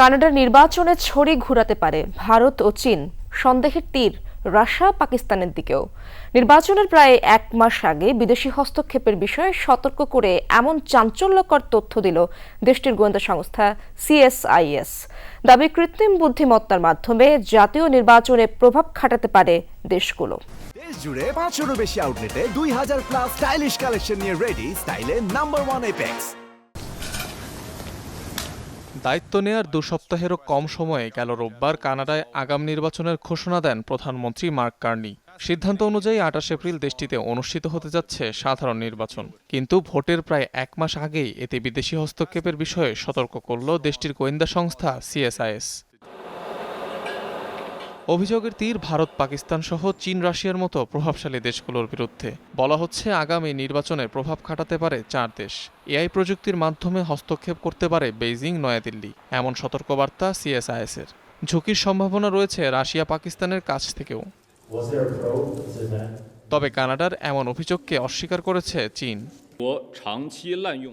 কানাডার নির্বাচনে ছড়ি ঘুরাতে পারে ভারত ও চীন। সন্দেহের তীর রাশিয়া পাকিস্তানের দিকেও। নির্বাচনের প্রায় এক মাস আগে বিদেশি হস্তক্ষেপের বিষয়ে সতর্ক করে এমন চাঞ্চল্যকর তথ্য দিল দেশটির গোয়েন্দা সংস্থা সিএসআইএস। দাবি, কৃত্রিম বুদ্ধিমত্তার মাধ্যমে জাতীয় নির্বাচনে প্রভাব খাটাতে পারে দেশগুলো। দেশ জুড়ে পাঁচশোরও বেশি আউটলেটে দুই হাজার প্লাস স্টাইলিশ কালেকশন নিয়ে রেডি স্টাইলে নাম্বার ওয়ান এপেক্স দায়িত্ব নেয়ার দু সপ্তাহেরও কম সময়ে গেল রোববার কানাডায় আগাম নির্বাচনের ঘোষণা দেন প্রধানমন্ত্রী মার্ক কার্নি। সিদ্ধান্ত অনুযায়ী আঠাশ এপ্রিল দেশটিতে অনুষ্ঠিত হতে যাচ্ছে সাধারণ নির্বাচন। কিন্তু ভোটের প্রায় এক মাস আগেই এতে বিদেশি হস্তক্ষেপের বিষয়ে সতর্ক করল দেশটির গোয়েন্দা সংস্থা সিএসআইএস। অভিযোগের তীর ভারত পাকিস্তান সহ চীন রাশিয়ার মতো প্রভাবশালী দেশগুলোর বিরুদ্ধে। বলা হচ্ছে আগামী নির্বাচনে প্রভাব খাটাতে পারে চার দেশ। এআই প্রযুক্তির মাধ্যমে হস্তক্ষেপ করতে পারে বেইজিং নয়াদিল্লি এমন সতর্কবার্তা সিএসআইএসের। ঝুঁকির সম্ভাবনা রয়েছে রাশিয়া পাকিস্তানের কাছ থেকেও। তবে কানাডার এমন অভিযোগকে অস্বীকার করেছে চীন।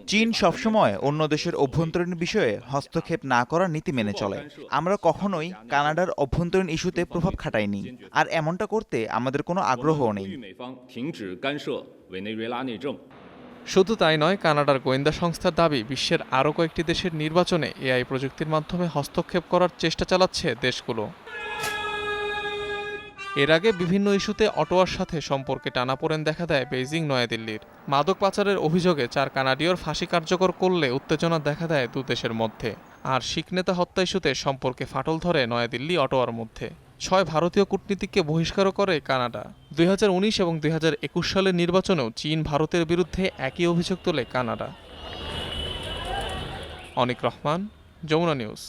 চীন সবসময় অন্য দেশের অভ্যন্তরীণ বিষয়ে হস্তক্ষেপ না করার নীতি মেনে চলে। আমরা কখনোই কানাডার অভ্যন্তরীণ ইস্যুতে প্রভাব খাটাইনি। আর এমনটা করতে আমাদের কোনো আগ্রহ নেই। শুধু তাই নয় কানাডার গোয়েন্দা সংস্থার দাবি বিশ্বের আরও কয়েকটি দেশের নির্বাচনে এআই প্রযুক্তির মাধ্যমে হস্তক্ষেপ করার চেষ্টা চালাচ্ছে দেশগুলো। এর আগে বিভিন্ন ইস্যুতে অটোয়ার সাথে সম্পর্কে টানাপোড়েন দেখা দেয় বেইজিং নয়াদিল্লির। মাদক পাচারের অভিযোগে চার কানাডীয়র ফাঁসি কার্যকর করলে উত্তেজনা দেখা দেয় দু দেশের মধ্যে। আর শিখ নেতা হত্যা ইস্যুতে সম্পর্কে ফাটল ধরে নয়াদিল্লি অটোয়ার মধ্যে। ছয় ভারতীয় কূটনীতিককে বহিষ্কারও করে কানাডা। দুই হাজার উনিশ এবং দুই হাজার একুশ সালের নির্বাচনেও চীন ভারতের বিরুদ্ধে একই অভিযোগ তোলে কানাডা। অনিক রহমান, যমুনা নিউজ।